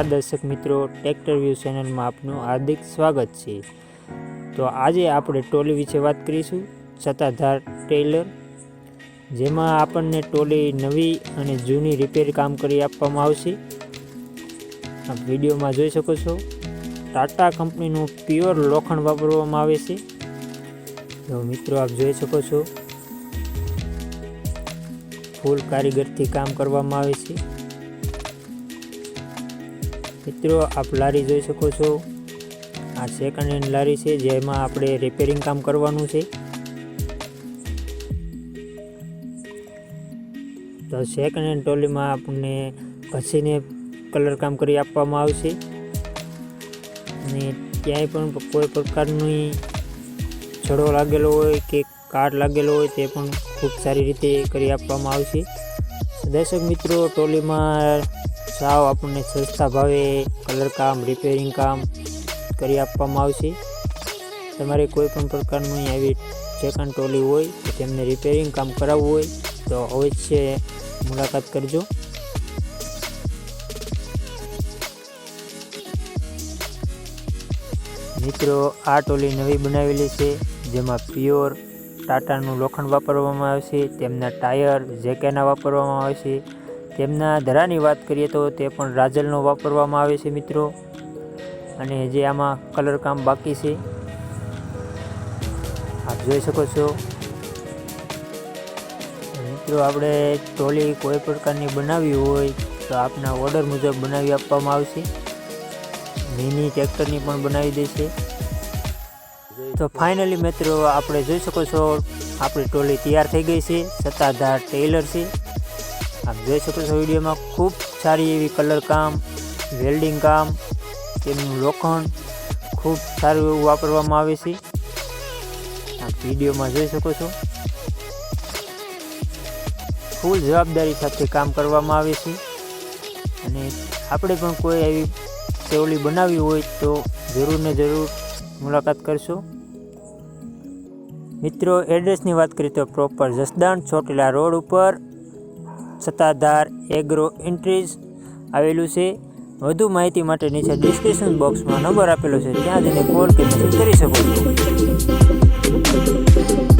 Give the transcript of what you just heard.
નમસ્કાર દર્શક મિત્રો ટ્રેક્ટર વ્યૂ ચેનલમાં આપનું હાર્દિક સ્વાગત છે. તો આજે આપણે ટોલી વિશે વાત કરીશું, સત્તાધાર ટેલર, જેમાં આપણને ટોલી નવી અને જૂની રિપેર કામ કરી આપવામાં આવશે. આપ વિડીયોમાં જોઈ શકો છો ટાટા કંપનીનું પ્યોર લોખંડ વાપરવામાં આવે છે. તો મિત્રો, આપ જોઈ શકો છો, ફૂલ કારીગરથી કામ કરવામાં આવે છે. મિત્રો, આપ લારી જોઈ શકો છો. આ સેકન્ડ હેન્ડ લારી છે, જેમાં આપણે રિપેરિંગ કામ કરવાનું છે. તો સેકન્ડ હેન્ડ ટોલીમાં આપણને ઘસીને કલર કામ કરી આપવામાં આવશે. અને ક્યાંય પણ કોઈ પ્રકારની છડો લાગેલો હોય કે કાટ લાગેલો હોય તે પણ ખૂબ સારી રીતે કરી આપવામાં આવશે દર્શક મિત્રો ટોલીમાં સાવ આપણને સસ્તા ભાવે કલર કામ રિપેરિંગ કામ કરી આપવામાં આવશે. તમારે કોઈ પણ પ્રકારની આવી સેકન્ડ ટોલી હોય કે તેમને રિપેરિંગ કામ કરાવવું હોય, તો અવશ્ય મુલાકાત કરજો. મિત્રો, આ ટોલી નવી બનાવેલી છે, જેમાં પ્યોર ટાટાનું લોખંડ વાપરવામાં આવે છે, તેમના ટાયર જેકેના વાપરવામાં આવે છે, તેમના ધરાની વાત કરીએ તો તે પણ રાજલનો વાપરવામાં આવે છે મિત્રો. અને જે આમાં કલર કામ બાકી છે, આપ જોઈ શકો છો. મિત્રો, આપણે ટોલી કોઈ પ્રકારની બનાવવી હોય તો આપના ઓર્ડર મુજબ બનાવી આપવામાં આવશે. મિની ટ્રેક્ટરની પણ બનાવી દેશે. તો ફાઇનલી મિત્રો આપણે જોઈ શકો છો, આપણી ટોલી તૈયાર થઈ ગઈ છે, સત્તાધાર ટેલર છે. આપ જોઈ શકો છો વિડીયોમાં ખૂબ સારી એવી કલર કામ વેલ્ડિંગ કામ, તેમનું લોખંડ ખૂબ સારું એવું વાપરવામાં આવે છે. આપ વિડીયોમાં જોઈ શકો છો. ફૂલ જવાબદારી સાથે કામ કરવામાં આવે છે. અને આપણે પણ કોઈ એવી સેવલી બનાવવી હોય તો જરૂર ને જરૂર મુલાકાત કરશું. મિત્રો એડ્રેસની વાત કરીએ તો પ્રોપર જસદાન ચોટીલા રોડ ઉપર સત્તાધાર એગ્રો એન્ટ્રીઝ આવેલું છે. વધુ માહિતી માટે નીચે ડિસ્ક્રિપ્શન બોક્સમાં નંબર આપેલો છે. ત્યાં જઈને કોલ કે મેસેજ કરી શકો છો.